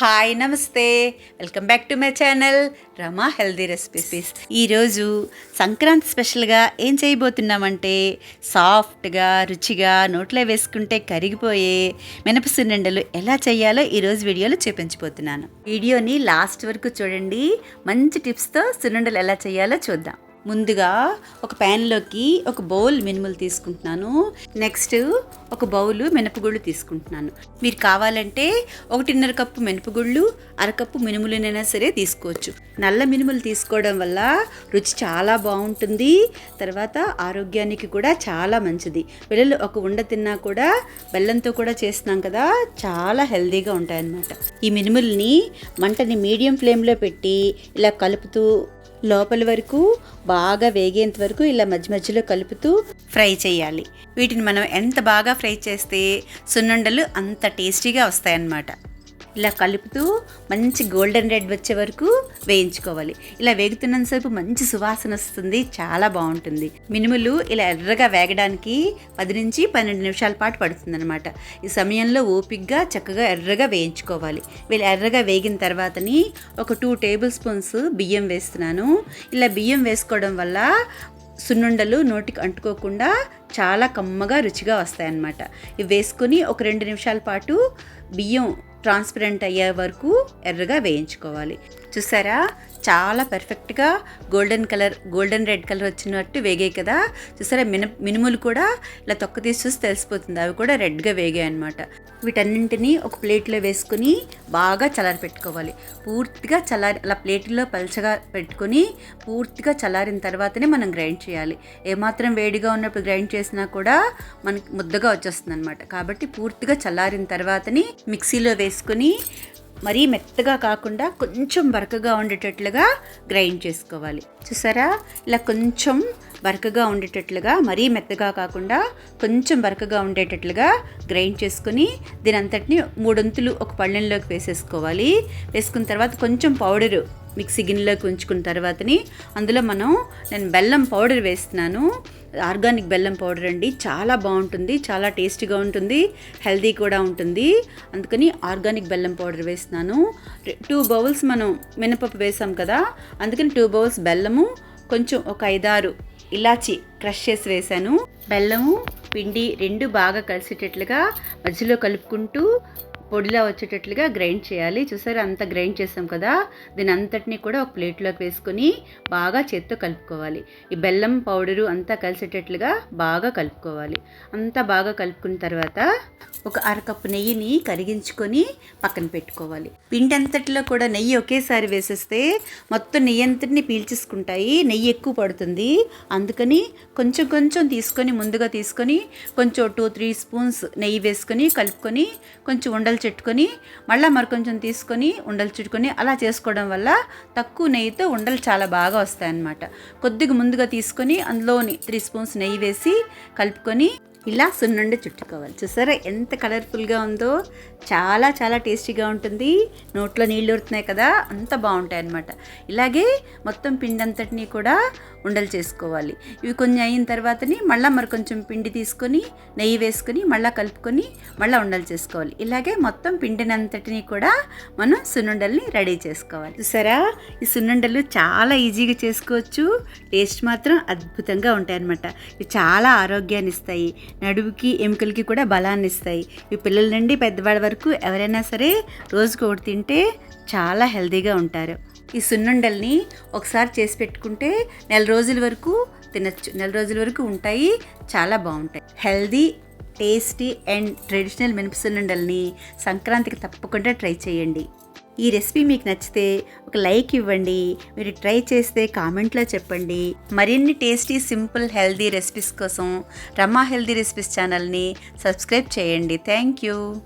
Hi namaste. Welcome back to my channel Rama healthy recipes. ఈరోజు సంక్రాంతి స్పెషల్గా ఏం చేయబోతున్నామంటే సాఫ్ట్గా రుచిగా నోట్లో వేసుకుంటే కరిగిపోయే మినప ఎలా చేయాలో ఈరోజు వీడియోలో చూపించబోతున్నాను. వీడియోని లాస్ట్ వరకు చూడండి. మంచి టిప్స్తో సున్నుండలు ఎలా చేయాలో చూద్దాం. ముందుగా ఒక ప్యాన్లోకి ఒక బౌల్ మినుములు తీసుకుంటున్నాను. నెక్స్ట్ ఒక బౌలు మినపగుళ్ళు తీసుకుంటున్నాను. మీరు కావాలంటే ఒకటిన్నర కప్పు మినపగుళ్ళు అరకప్పు మినుములనైనా సరే తీసుకోవచ్చు. నల్ల మినుములు తీసుకోవడం వల్ల రుచి చాలా బాగుంటుంది. తర్వాత ఆరోగ్యానికి కూడా చాలా మంచిది. పిల్లలు ఒక ఉండ తిన్నా కూడా బెల్లంతో కూడా చేస్తున్నాం కదా చాలా హెల్దీగా ఉంటాయన్నమాట. ఈ మినుముల్ని మంటని మీడియం ఫ్లేమ్లో పెట్టి ఇలా కలుపుతూ లోపల వరకు బాగా వేగేంత వరకు ఇలా మధ్య మధ్యలో కలుపుతూ ఫ్రై చేయాలి. వీటిని మనం ఎంత బాగా ఫ్రై చేస్తే సున్నుండలు అంత టేస్టీగా వస్తాయన్నమాట. ఇలా కలుపుతూ మంచి గోల్డెన్ రెడ్ వచ్చే వరకు వేయించుకోవాలి. ఇలా వేగుతున్నంతసేపు మంచి సువాసన వస్తుంది చాలా బాగుంటుంది. మినుములు ఇలా ఎర్రగా వేగడానికి పది నుంచి పన్నెండు నిమిషాల పాటు పడుతుందన్నమాట. ఈ సమయంలో ఓపిగ్గా చక్కగా ఎర్రగా వేయించుకోవాలి. వీళ్ళు ఎర్రగా వేగిన తర్వాతని ఒక టూ టేబుల్ స్పూన్స్ బియ్యం వేస్తున్నాను. ఇలా బియ్యం వేసుకోవడం వల్ల సున్నుండలు నోటికి అంటుకోకుండా చాలా కమ్మగా రుచిగా వస్తాయన్నమాట. ఇవి వేసుకుని ఒక రెండు నిమిషాల పాటు బియ్యం ట్రాన్స్పరెంట్ అయ్యే వరకు ఎర్రగా వేయించుకోవాలి. చూసారా? చాలా పర్ఫెక్ట్గా golden colour golden red colour వచ్చినట్టు వేగాయి కదా. చూసారా? మిన మినుములు కూడా ఇలా తొక్క తీసి చూసి తెలిసిపోతుంది. అవి కూడా రెడ్గా వేగాయి అనమాట వీటన్నింటినీ ఒక ప్లేట్లో వేసుకుని బాగా చల్లారి పెట్టుకోవాలి. పూర్తిగా చల్లారి అలా ప్లేట్లో పలచగా పెట్టుకొని పూర్తిగా చల్లారిన తర్వాతనే మనం గ్రైండ్ చేయాలి. ఏమాత్రం వేడిగా ఉన్నప్పుడు గ్రైండ్ చేసినా కూడా మనకి ముద్దగా వచ్చేస్తుంది అనమాట కాబట్టి పూర్తిగా చల్లారిన తర్వాతని మిక్సీలో వేసుకుని మరీ మెత్తగా కాకుండా కొంచెం బరకగా ఉండేటట్లుగా గ్రైండ్ చేసుకోవాలి. చూసారా? ఇలా కొంచెం బరకగా ఉండేటట్లుగా మరీ మెత్తగా కాకుండా కొంచెం బరకగా ఉండేటట్లుగా గ్రైండ్ చేసుకుని దీని అంతటిని మూడొంతులు ఒక పళ్ళెంలోకి వేసేసుకోవాలి. వేసుకున్న తర్వాత కొంచెం పౌడరు మిక్సీ గిన్నెలోకి ఉంచుకున్న తర్వాతని అందులో మనం నేను బెల్లం పౌడర్ వేస్తున్నాను. ఆర్గానిక్ బెల్లం పౌడర్ అండి. చాలా బాగుంటుంది చాలా టేస్టీగా ఉంటుంది హెల్దీ కూడా ఉంటుంది. అందుకని ఆర్గానిక్ బెల్లం పౌడర్ వేస్తున్నాను. టూ బౌల్స్ మనం మినపప్పు వేసాం కదా అందుకని టూ బౌల్స్ బెల్లము కొంచెం ఒక ఐదారు ఇలాచి క్రష్ చేసి వేశాను. బెల్లము పిండి రెండు బాగా కలిసేటట్లుగా మధ్యలో కలుపుకుంటూ పొడిలా వచ్చేటట్లుగా గ్రైండ్ చేయాలి. చూసారు? అంత గ్రైండ్ చేసాం కదా? దీని అంతటిని కూడా ఒక ప్లేట్లోకి వేసుకొని బాగా చేత్తో కలుపుకోవాలి. ఈ బెల్లం పౌడరు అంతా కలిసేటట్లుగా బాగా కలుపుకోవాలి. అంతా బాగా కలుపుకున్న తర్వాత ఒక అరకప్పు నెయ్యిని కరిగించుకొని పక్కన పెట్టుకోవాలి. పిండి అంతటిలో కూడా నెయ్యి ఒకేసారి వేసేస్తే మొత్తం నెయ్యి అంతటిని పీల్చేసుకుంటాయి. నెయ్యి ఎక్కువ పడుతుంది. అందుకని కొంచెం కొంచెం తీసుకొని ముందుగా తీసుకొని కొంచెం టూ త్రీ స్పూన్స్ నెయ్యి వేసుకొని కలుపుకొని కొంచెం ఉండలు చుట్టుకొని మళ్ళీ మరికొంచెం తీసుకొని ఉండలు చుట్టుకొని అలా చేసుకోవడం వల్ల తక్కువ నెయ్యితో ఉండలు చాలా బాగా వస్తాయన్నమాట. కొద్దిగా ముందుగా తీసుకొని అందులోని త్రీ స్పూన్స్ నెయ్యి వేసి కలుపుకొని ఇలా సున్నుండి చుట్టుకోవాలి. చూసారా ఎంత కలర్ఫుల్గా ఉందో? చాలా చాలా టేస్టీగా ఉంటుంది. నోట్లో నీళ్ళు ఊరుతున్నాయి కదా అంత బాగుంటాయి అనమాట ఇలాగే మొత్తం పిండి అంతటినీ కూడా ఉండలు చేసుకోవాలి. ఇవి కొన్ని అయిన తర్వాతని మళ్ళీ మరి కొంచెం పిండి తీసుకొని నెయ్యి వేసుకొని మళ్ళీ కలుపుకొని మళ్ళీ ఉండలు చేసుకోవాలి. ఇలాగే మొత్తం పిండిని అంతటినీ కూడా మనం సున్నుండల్ని రెడీ చేసుకోవాలి. చూసారా? ఈ సున్నుండలు చాలా ఈజీగా చేసుకోవచ్చు. టేస్ట్ మాత్రం అద్భుతంగా ఉంటాయి అనమాట ఇవి చాలా ఆరోగ్యాన్ని ఇస్తాయి నడువుకి ఎముకలకి కూడా బలాన్ని ఇస్తాయి ఈ పిల్లల నుండి పెద్దవాళ్ళ వరకు ఎవరైనా సరే రోజుకు ఒకటి తింటే చాలా హెల్తీగా ఉంటారు. ఈ సున్నుండల్ని ఒకసారి చేసి పెట్టుకుంటే నెల రోజుల వరకు తినచ్చు. నెల రోజుల వరకు ఉంటాయి చాలా బాగుంటాయి. హెల్దీ టేస్టీ అండ్ ట్రెడిషనల్ మినపసున్నుండల్ని సంక్రాంతికి తప్పకుండా ట్రై చేయండి. ఈ రెసిపీ మీకు నచ్చితే ఒక లైక్ ఇవ్వండి. మీరు ట్రై చేస్తే కామెంట్లో చెప్పండి. మరిన్ని టేస్టీ సింపుల్ హెల్దీ రెసిపీస్ కోసం రమా హెల్దీ రెసిపీస్ ఛానల్ని సబ్స్క్రైబ్ చేయండి. Thank you.